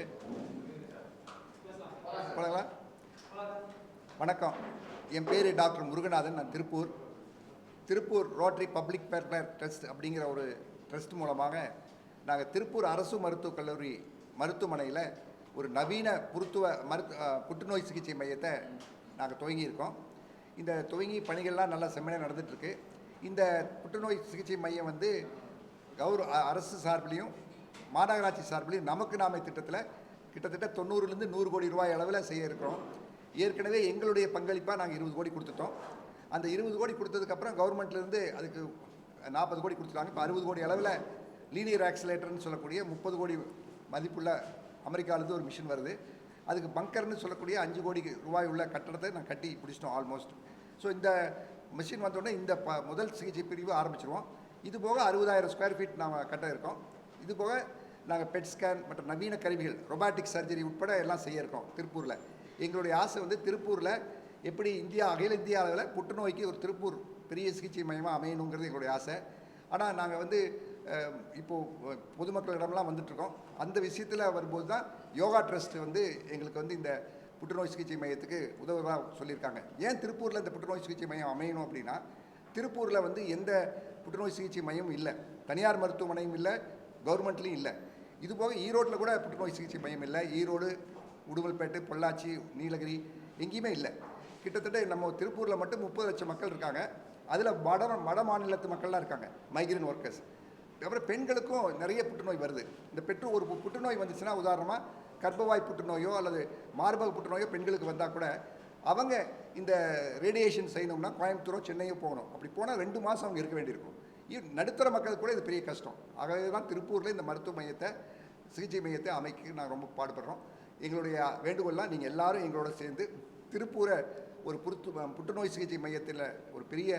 Okay. போலாங்களா? வணக்கம். என் பேர் doctor Muruganathan. நான் Tiruppur. Tiruppur rotary public welfare trust அப்படிங்கிற ஒரு ட்ரஸ்ட் மூலமாக நாங்கள் திருப்பூர் அரசு மருத்துவக் கல்லூரி மருத்துவமனையில் ஒரு நவீன புருத்துவ மருத்து புற்றுநோய் சிகிச்சை மையத்தை நாங்கள் துவங்கியிருக்கோம். இந்த துவங்கி பணிகள்லாம் நல்லா செம்மையாக நடந்துகிட்ருக்கு இந்த புற்றுநோய் சிகிச்சை மையம் வந்து கௌர அரசு சார்பிலையும் மாநகராட்சி சார்பில் நமக்கு நாமை திட்டத்தில் கிட்டத்தட்ட தொண்ணூறுலேருந்து நூறு கோடி ரூபாய் அளவில் செய்ய இருக்கிறோம். ஏற்கனவே எங்களுடைய பங்களிப்பாக நாங்கள் இருபது கோடி கொடுத்துட்டோம். அந்த இருபது கோடி கொடுத்ததுக்கப்புறம் கவர்மெண்ட்லேருந்து அதுக்கு நாற்பது கோடி கொடுத்துட்டாங்க. இப்போ அறுபது கோடி அளவில் லீனியர் ஆக்சிலேட்டர்னு சொல்லக்கூடிய முப்பது கோடி மதிப்புள்ள அமெரிக்காவிலேருந்து ஒரு மிஷின் வருது. அதுக்கு பங்கர்னு சொல்லக்கூடிய அஞ்சு கோடி ரூபாய் உள்ள கட்டடத்தை நான் கட்டி பிடிச்சிட்டோம் ஆல்மோஸ்ட். ஸோ இந்த மிஷின் வந்தோடனே இந்த ப முதல் சிகிச்சை பிரிவு ஆரம்பிச்சிருவோம். இது போக அறுபதாயிரம் ஸ்கொயர் ஃபீட் நாம் கட்ட இருக்கோம். இது போக நாங்கள் பெட் ஸ்கேன் மற்றும் நவீன கருவிகள் ரொபாட்டிக் சர்ஜரி உட்பட எல்லாம் செய்ய இருக்கோம் திருப்பூரில். எங்களுடைய ஆசை வந்து திருப்பூரில் எப்படி இந்தியா அகில இந்திய அளவில் புற்றுநோய்க்கு ஒரு திருப்பூர் பெரிய சிகிச்சை மையமாக அமையணுங்கிறது எங்களுடைய ஆசை. ஆனால் நாங்கள் வந்து இப்போது பொதுமக்களிடம்லாம் வந்துட்ருக்கோம் அந்த விஷயத்தில் வரும்போது தான் யோகா ட்ரஸ்ட் வந்து எங்களுக்கு வந்து இந்த புற்றுநோய் சிகிச்சை மையத்துக்கு உதவுவதாக சொல்லியிருக்காங்க. ஏன் திருப்பூரில் இந்த புற்றுநோய் சிகிச்சை மையம் அமையணும் அப்படின்னா திருப்பூரில் வந்து எந்த புற்றுநோய் சிகிச்சை மையமும் இல்லை. தனியார் மருத்துவமனையும் இல்லை கவர்மெண்ட்லேயும் இல்லை. இது போக ஈரோட்டில் கூட புற்றுநோய் சிகிச்சை மையம் இல்லை. ஈரோடு உடுமல்பேட்டு பொள்ளாச்சி நீலகிரி எங்கேயுமே இல்லை. கிட்டத்தட்ட நம்ம திருப்பூரில் மட்டும் முப்பது லட்சம் மக்கள் இருக்காங்க. அதில் வட வட மாநிலத்து மக்கள்லாம் இருக்காங்க. மைக்ரேன் ஒர்க்கர்ஸ் அப்புறம் பெண்களுக்கும் நிறைய புற்றுநோய் வருது. இந்த பெற்று ஒரு புற்றுநோய் வந்துச்சுன்னா உதாரணமாக கர்ப்பவாய் புற்றுநோயோ அல்லது மார்பக புற்றுநோயோ பெண்களுக்கு வந்தால் கூட அவங்க இந்த ரேடியேஷன் செய்யணும்னா கோயம்புத்தூரோ சென்னையோ போகணும். அப்படி போனால் ரெண்டு மாதம் அவங்க இருக்க வேண்டியிருக்கும். நடுத்தர மக்களுக்கு கூட இது பெரிய கஷ்டம். ஆகவே தான் திருப்பூரில் இந்த மருத்துவ மையத்தை சிகிச்சை மையத்தை அமைக்க நாங்கள் ரொம்ப பாடுபடுறோம். எங்களுடைய வேண்டுகோள்லாம் நீங்கள் எல்லாரும் எங்களோட சேர்ந்து திருப்பூரை ஒரு புருத்து புற்றுநோய் சிகிச்சை மையத்தில் ஒரு பெரிய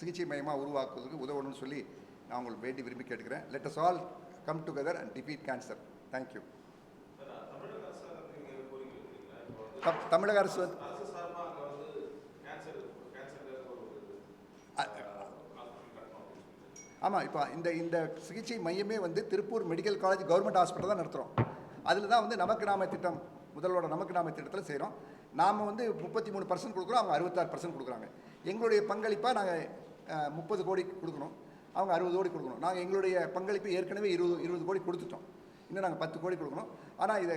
சிகிச்சை மையமாக உருவாக்குவதற்கு உதவணும்னு சொல்லி நான் உங்களுக்கு வேண்டி விரும்பி கேட்டுக்கிறேன். Let us all come together and defeat cancer thank you தமிழக அரசு ஆமாம் இப்போ இந்த இந்த சிகிச்சை மையமே வந்து Tiruppur medical college government hospital தான் நடத்துகிறோம் அதில் தான் வந்து நமக்கு நாம திட்டம் முதல்வரோட நமக்கு நாம திட்டத்தில் செய்கிறோம் நாம் வந்து முப்பத்தி மூணு பர்சன்ட் கொடுக்குறோம் அவங்க அறுபத்தாறு பர்சன்ட் கொடுக்குறாங்க. எங்களுடைய பங்களிப்பாக நாங்கள் முப்பது கோடி கொடுக்கணும். அவங்க அறுபது கோடி கொடுக்கணும். நாங்கள் எங்களுடைய பங்களிப்பு ஏற்கனவே இருபது இருபது கோடி கொடுத்துட்டோம். இன்னும் நாங்கள் பத்து கோடி கொடுக்கணும். ஆனால் இதை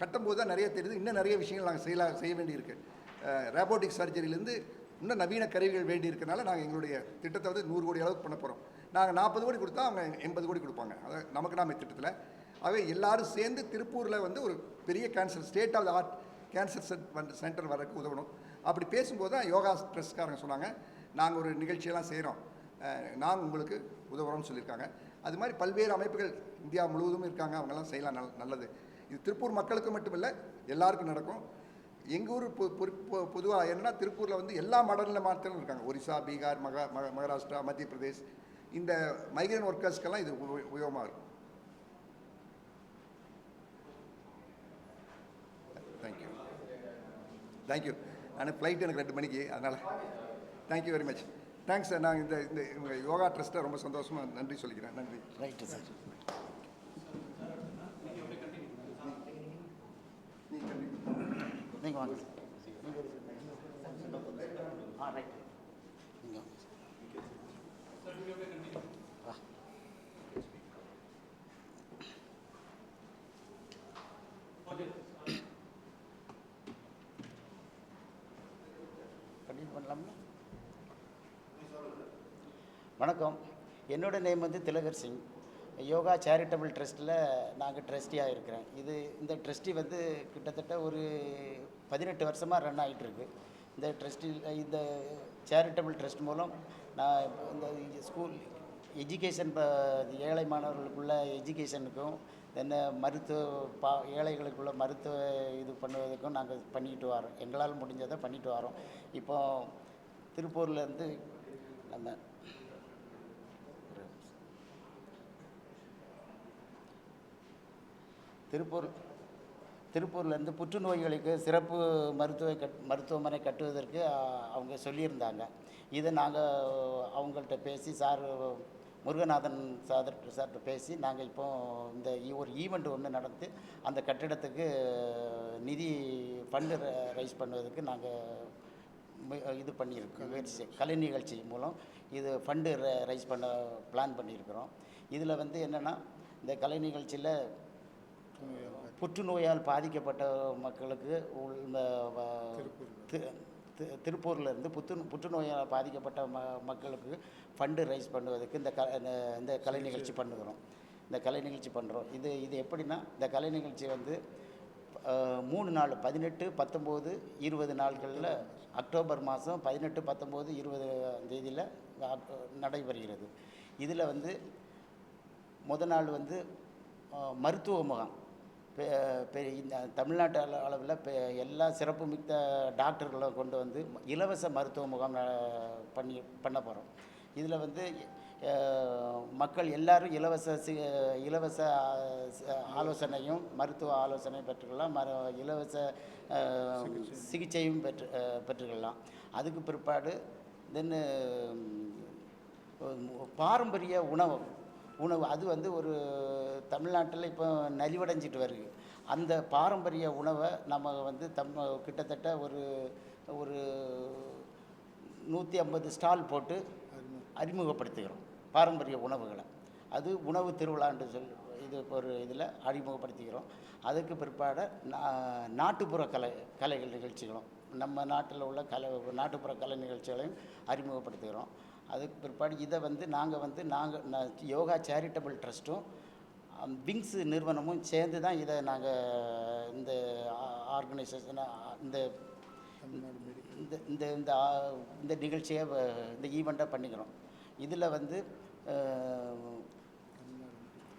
கட்டும்போது தான் நிறைய தெரியுது. இன்னும் நிறைய விஷயங்கள் நாங்கள் செய்யலாம் செய்ய வேண்டியிருக்கு. ரேபோட்டிக் சர்ஜரியிலேருந்து இன்னும் நவீன கருவிகள் வேண்டி இருக்கிறனால நாங்கள் எங்களுடைய திட்டத்தை வந்து நூறு கோடி அளவுக்கு பண்ண போகிறோம் நாங்கள் நாற்பது கோடி கொடுத்தா அவங்க எண்பது கோடி கொடுப்பாங்க. அதாவது நமக்கு நாம திட்டத்தில் ஆகவே எல்லாரும் சேர்ந்து திருப்பூரில் வந்து ஒரு பெரிய cancer state of the art cancer centre வரக்கு உதவணும். அப்படி பேசும்போது தான் யோகா ட்ரஸ்ட்காரங்க சொன்னாங்க. நாங்கள் ஒரு நிகழ்ச்சியெல்லாம் செய்கிறோம் நாங்கள் உங்களுக்கு உதவுறோம்னு சொல்லியிருக்காங்க. அது மாதிரி பல்வேறு அமைப்புகள் இந்தியா முழுவதும் இருக்காங்க. அவங்கெல்லாம் செய்யலாம். நல் நல்லது. இது திருப்பூர் மக்களுக்கு மட்டுமில்லை எல்லாருக்கும் நடக்கும். எங்கள் ஊர் பொதுவாக என்னன்னா திருப்பூரில் வந்து எல்லா மாடலில் மாத்திரம் இருக்காங்க. ஒரிசா பீகார் மகா மக மகாராஷ்டிரா மத்திய பிரதேஷ் இந்த மைக்ரேன் ஒர்க்கர்ஸ்க்கெல்லாம் இது உப- உபயோகமாக இருக்கும். தேங்க்யூ தேங்க்யூ நான் ஃப்ளைட் எனக்கு ரெண்டு மணிக்கு அதனால். Thank you very much thanks sir நான் இந்த இந்த யோகா ட்ரஸ்ட்டை ரொம்ப சந்தோஷமாக நன்றி சொல்லிக்கிறேன். நன்றி. ரைட்டு சார் நீங்கள் வாங்க ஆ ரைட் நீங்கள் கண்டினியூ பண்ணலாமா வணக்கம். என்னோடய நேம் வந்து திலகர் சிங். யோகா சேரிட்டபிள் ட்ரஸ்ட்டில் நாங்கள் ட்ரஸ்டியாக இருக்கிறேன் இது இந்த ட்ரஸ்டி வந்து கிட்டத்தட்ட ஒரு பதினெட்டு வருஷமாக ரன் ஆகிட்டுருக்கு இந்த ட்ரஸ்டியில் இந்த சேரிட்டபிள் ட்ரஸ்ட் மூலம் நான் இந்த ஸ்கூல் எஜுகேஷன் இப்போ ஏழை மாணவர்களுக்குள்ள எஜுகேஷனுக்கும் என்ன மருத்துவ பா ஏழைகளுக்குள்ள மருத்துவ இது பண்ணுவதற்கும் நாங்கள் பண்ணிக்கிட்டு வரோம் எங்களால் முடிஞ்சதை பண்ணிட்டு வரோம் இப்போ திருப்பூர்லேருந்து நம்ம திருப்பூர் திருப்பூர்லேருந்து புற்றுநோய்களுக்கு சிறப்பு மருத்துவ கட் மருத்துவமனை கட்டுவதற்கு அவங்க சொல்லியிருந்தாங்க. இதை நாங்கள் அவங்கள்ட்ட பேசி சார் முருகநாதன் சார் சார்கிட்ட பேசி நாங்கள் இப்போ இந்த ஒரு ஈவெண்ட் ஒன்று நடந்து அந்த கட்டிடத்துக்கு நிதி ஃபண்டு ரைஸ் பண்ணுவதற்கு நாங்கள் இது பண்ணியிருக்கோம். முயற்சி கலை நிகழ்ச்சி மூலம் இது ஃபண்டு ரைஸ் பண்ண பிளான் பண்ணியிருக்கிறோம். இதில் வந்து என்னென்னா இந்த கலை நிகழ்ச்சியில் புற்றுநோயால் பாதிக்கப்பட்ட மக்களுக்கு உள் இந்த வ- தி- தி- திருப்பூர்ல இருந்து புத்து புற்றுநோயால் பாதிக்கப்பட்ட ம மக்களுக்கு ஃபண்டு ரைஸ் பண்ணுவதற்கு இந்த க இந்த கலை நிகழ்ச்சி பண்ணுகிறோம். இந்த கலை நிகழ்ச்சி பண்ணுறோம். இது இது எப்படின்னா இந்த கலை நிகழ்ச்சி வந்து மூணு நாள் பதினெட்டு பத்தொம்போது இருபது நாட்களில் அக்டோபர் மாதம் பதினெட்டு பத்தொம்போது இருபது தேதியில் நடைபெறுகிறது. இதில் வந்து முத நாள் வந்து மருத்துவ முகாம். இந்த தமிழ்நாட்டு அளவில் எல்லா எல்லா சிறப்புமிக்க டாக்டர்களை கொண்டு வந்து இலவச மருத்துவ முகாம் பண்ணி பண்ண போகிறோம் இதில் வந்து மக்கள் எல்லாரும் இலவச சி இலவச ஆலோசனையும் மருத்துவ ஆலோசனை பெற்றுக்கலாம் மரு இலவச சிகிச்சையும் பெற்று பெற்றுக்கலாம். அதுக்கு பிற்பாடு தென்னு பாரம்பரிய உணவு உணவு அது வந்து ஒரு தமிழ்நாட்டில் இப்போ நலிவடைஞ்சிட்டு வருது. அந்த பாரம்பரிய உணவை நம்ம வந்து தம் கிட்டத்தட்ட ஒரு ஒரு நூற்றி ஐம்பது ஸ்டால் போட்டு அறிமுகப்படுத்துகிறோம் பாரம்பரிய உணவுகளை. அது உணவு திருவிழான்னு சொல் இது ஒரு இதில் அறிமுகப்படுத்திக்கிறோம் அதுக்கு பிற்பாடு நா- நாட்டுப்புற கலை கலைகள் நிகழ்ச்சிகளும் நம்ம நாட்டில் உள்ள கலை நாட்டுப்புற கலை நிகழ்ச்சிகளையும் அறிமுகப்படுத்துகிறோம். அதுக்கு பிற்பாடு இதை வந்து நாங்கள் வந்து நாங்கள் யோகா சேரிட்டபிள் ட்ரஸ்ட்டும் விங்ஸ் நிறுவனமும் சேர்ந்து தான் இதை நாங்கள் இந்த ஆர்கனைசேஷனை இந்த இந்த இந்த இந்த இந்த நிகழ்ச்சியை இந்த ஈவெண்ட்டை பண்ணிக்கிறோம். இதில் வந்து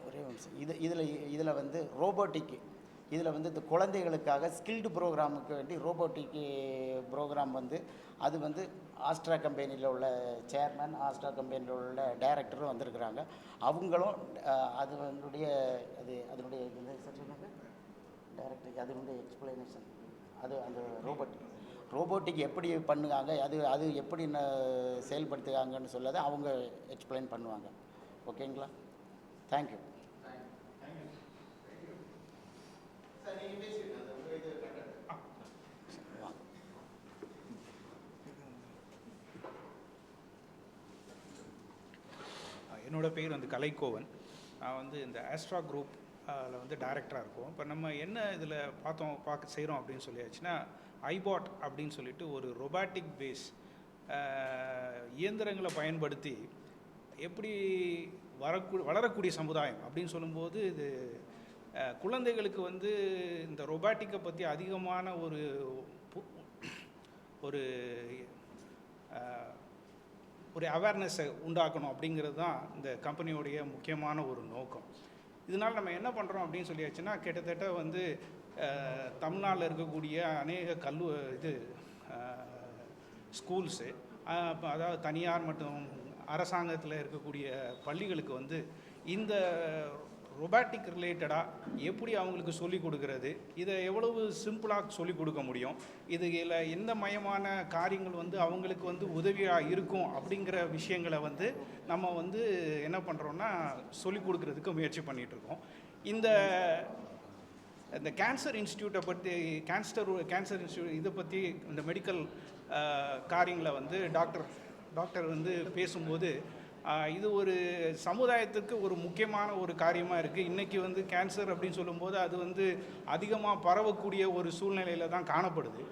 ஒரே நிமிஷம். இது இதில் இதில் வந்து ரோபோட்டிக்கு இதில் வந்து இந்த குழந்தைகளுக்காக ஸ்கில்டு ப்ரோக்ராமுக்கு வேண்டி ரோபோட்டிக்கு ப்ரோக்ராம் வந்து அது வந்து ஆஸ்ட்ரா கம்பெனியில் உள்ள சேர்மன் ஆஸ்ட்ரா கம்பெனியில் உள்ள டைரக்டரும் வந்திருக்கிறாங்க. அவங்களும் அது அதனுடைய அது அதனுடைய டைரக்டர் அதனுடைய எக்ஸ்பிளனேஷன் அது அந்த ரோபோட் ரோபோட்டிக் எப்படி பண்ணுவாங்க அது அது எப்படி செயல்படுத்துகிறாங்கன்னு சொல்லதை அவங்க எக்ஸ்பிளைன் பண்ணுவாங்க. ஓகேங்களா? தேங்க்யூ என்னோடய பேர் வந்து கலைக்கோவன். நான் வந்து இந்த ஆஸ்ட்ரா குரூப் அதில் வந்து டைரக்டராக இருக்கும். இப்போ நம்ம என்ன இதில் பார்த்தோம் பார்க்க செய்கிறோம் அப்படின்னு சொல்லியாச்சுன்னா ஐபாட் அப்படின்னு சொல்லிட்டு ஒரு ரொபாட்டிக் பேஸ் இயந்திரங்களை பயன்படுத்தி எப்படி வரக்கூ வளரக்கூடிய சமுதாயம் அப்படின்னு சொல்லும்போது இது குழந்தைகளுக்கு வந்து இந்த ரொபாட்டிக்கை பற்றி அதிகமான ஒரு பு- ஒரு ஒரு அவேர்னஸை உண்டாக்கணும் அப்படிங்கிறது தான் இந்த கம்பெனியோடைய முக்கியமான ஒரு நோக்கம். இதனால் நம்ம என்ன பண்ணுறோம் அப்படின்னு சொல்லியாச்சுன்னா கிட்டத்தட்ட வந்து தமிழ்நாட்டில் இருக்கக்கூடிய அநேக கல்லு இது ஸ்கூல்ஸு அதாவது தனியார் மற்றும் அரசாங்கத்தில் இருக்கக்கூடிய பள்ளிகளுக்கு வந்து இந்த ரொபாட்டிக் ரிலேட்டடாக எப்படி அவங்களுக்கு சொல்லிக் கொடுக்கறது? இதை எவ்வளவு சிம்பிளாக சொல்லிக் கொடுக்க முடியும்? இதில் எந்த மயமான காரியங்கள் வந்து அவங்களுக்கு வந்து உதவியாக இருக்கும் அப்படிங்கிற விஷயங்களை வந்து நம்ம வந்து என்ன பண்ணுறோன்னா சொல்லிக் கொடுக்கறதுக்கு முயற்சி பண்ணிகிட்டு இருக்கோம். இந்த இந்த கேன்சர் இன்ஸ்டியூட்டை பற்றி கேன்சர் கேன்சர் இன்ஸ்டியூட் இதை பற்றி இந்த மெடிக்கல் காரியங்களை வந்து டாக்டர் டாக்டர் வந்து பேசும்போது இது ஒரு சமுதாயத்துக்கு ஒரு முக்கியமான ஒரு காரியமாக இருக்குது இன்றைக்கி வந்து கேன்சர் அப்படின்னு சொல்லும்போது அது வந்து அதிகமாக பரவக்கூடிய ஒரு சூழ்நிலையில் தான் காணப்படுது.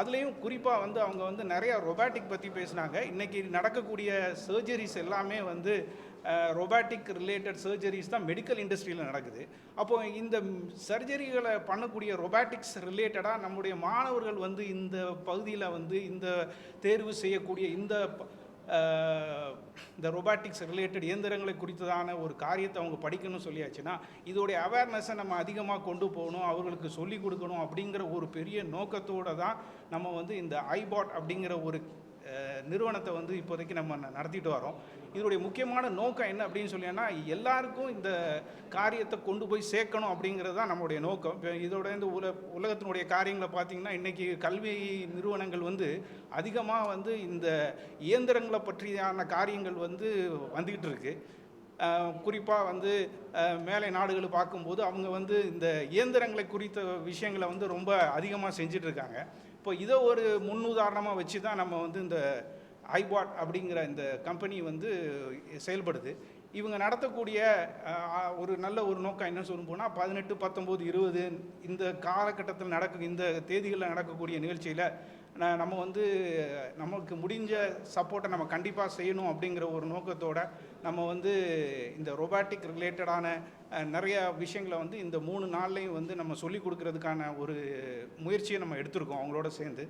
அதுலேயும் குறிப்பாக வந்து அவங்க வந்து நிறையா ரொபாட்டிக் பற்றி பேசினாங்க. இன்றைக்கி நடக்கக்கூடிய சர்ஜரிஸ் எல்லாமே வந்து ரொபாட்டிக் ரிலேட்டட் சர்ஜரிஸ் தான் மெடிக்கல் இண்டஸ்ட்ரியில் நடக்குது. அப்போ இந்த சர்ஜரிகளை பண்ணக்கூடிய ரொபாட்டிக்ஸ் ரிலேட்டடாக நம்முடைய மாணவர்கள் வந்து இந்த பகுதியில் வந்து இந்த தேர்வு செய்யக்கூடிய இந்த இந்த ரொபாட்டிக்ஸ் ரிலேட்டட் இயந்திரங்களை குறித்ததான ஒரு காரியத்தை அவங்க படிக்கணும்னு சொல்லியாச்சுன்னா இதோடைய அவேர்னஸை நம்ம அதிகமாக கொண்டு போகணும் அவர்களுக்கு சொல்லிக் கொடுக்கணும் அப்படிங்கிற ஒரு பெரிய நோக்கத்தோடு தான் நம்ம வந்து இந்த ஐபாட் அப்படிங்கிற ஒரு நிறுவனத்தை வந்து இப்போதைக்கு நம்ம நடத்திட்டு வரோம். இதனுடைய முக்கியமான நோக்கம் என்ன அப்படின்னு சொல்லினா எல்லாருக்கும் இந்த காரியத்தை கொண்டு போய் சேர்க்கணும் அப்படிங்கிறது தான் நம்மளுடைய நோக்கம். இப்போ இதோட இந்த உல உலகத்தினுடைய காரியங்களை பார்த்தீங்கன்னா இன்றைக்கி கல்வி நிறுவனங்கள் வந்து அதிகமாக வந்து இந்த இயந்திரங்களை பற்றியான காரியங்கள் வந்து வந்துக்கிட்டு இருக்கு. குறிப்பாக வந்து மேலை நாடுகள் பார்க்கும்போது அவங்க வந்து இந்த இயந்திரங்களை குறித்த விஷயங்களை வந்து ரொம்ப அதிகமாக செஞ்சிட்ருக்காங்க இருக்காங்க. இப்போ இதை ஒரு முன்னுதாரணமாக வச்சு தான் நம்ம வந்து இந்த ஐபாட் அப்படிங்கிற இந்த கம்பெனி வந்து செயல்படுது. இவங்க நடத்தக்கூடிய ஒரு நல்ல ஒரு நோக்கம் என்ன சொல்லும் போனால் பதினெட்டு பத்தொம்போது இருபது இந்த காலகட்டத்தில் நடக்க இந்த தேதிகளில் நடக்கக்கூடிய நிகழ்ச்சியில் நம்ம வந்து நமக்கு முடிஞ்ச சப்போர்ட்டை நம்ம கண்டிப்பாக செய்யணும் அப்படிங்கிற ஒரு நோக்கத்தோட நம்ம வந்து இந்த ரொபாட்டிக் ரிலேட்டடான நிறைய விஷயங்களை வந்து இந்த மூணு நாள்லையும் வந்து நம்ம சொல்லிக் கொடுக்கறதுக்கான ஒரு முயற்சியை நம்ம எடுத்திருக்கோம் அவங்களோட சேர்ந்து.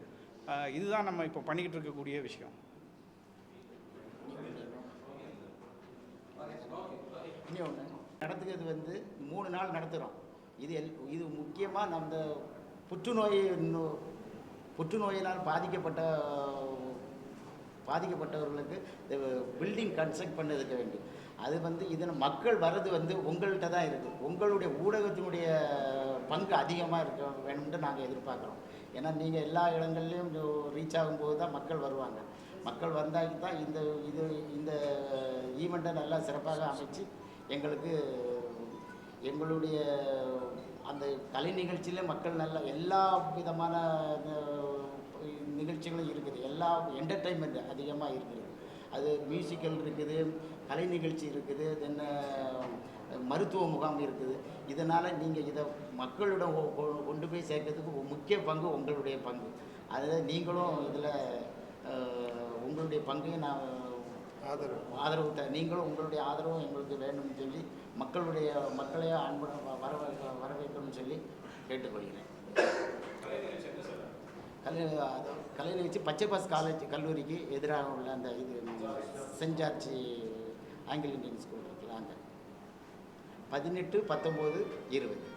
இதுதான் நம்ம இப்போ பண்ணிக்கிட்டு இருக்கக்கூடிய விஷயம். இன்னொன்று நடத்துகிறது வந்து மூணு நாள் நடத்துகிறோம் இது எல் இது முக்கியமாக நம்ம புற்றுநோய் புற்றுநோயினால் பாதிக்கப்பட்ட பாதிக்கப்பட்டவர்களுக்கு இந்த பில்டிங் கன்ஸ்ட்ரக்ட் பண்ணதுக்கு வேண்டும் அது வந்து இதில் மக்கள் வர்றது வந்து உங்கள்கிட்ட தான் இருக்குது உங்களுடைய ஊடகத்தினுடைய பங்கு அதிகமாக இருக்க வேணும்னு நாங்கள் எதிர்பார்க்குறோம். ஏன்னா நீங்கள் எல்லா இடங்கள்லையும் ரீச் ஆகும்போது தான் மக்கள் வருவாங்க. மக்கள் வந்தாக்கி தான் இந்த இது இந்த ஈவெண்ட்டை நல்லா சிறப்பாக அமைச்சு எங்களுக்கு எங்களுடைய அந்த கலை நிகழ்ச்சியில் மக்கள் நல்லா எல்லா விதமான நிகழ்ச்சிகளும் இருக்குது. எல்லா என்டர்டைன்மெண்ட் அதிகமாக இருக்குது. அது மியூசிக்கல் இருக்குது கலை நிகழ்ச்சி இருக்குது தென்ன மருத்துவ முகாம் இருக்குது. இதனால் நீங்கள் இதை மக்களிடம் கொண்டு போய் சேர்க்கறதுக்கு முக்கிய பங்கு உங்களுடைய பங்கு. அதில் நீங்களும் இதில் உங்களுடைய பங்கையும் நான் ஆதரவு. ஆதரவு த நீங்களும் உங்களுடைய ஆதரவும் எங்களுக்கு வேணும்னு சொல்லி மக்களுடைய மக்களையே அன்புடன் வ- வரவேற்க வரவேற்கணும்னு சொல்லி கேட்டுக்கொள்கிறேன். கலை கலை நிகழ்ச்சி பச்சை பாஸ் காலேஜ் கல்லூரிக்கு எதிராக உள்ள அந்த இது சென்ட் ஆங்கில இந்தியன் ஸ்கூல் இருக்குல்ல அங்கே. பதினெட்டு பத்தொம்போது இருபது.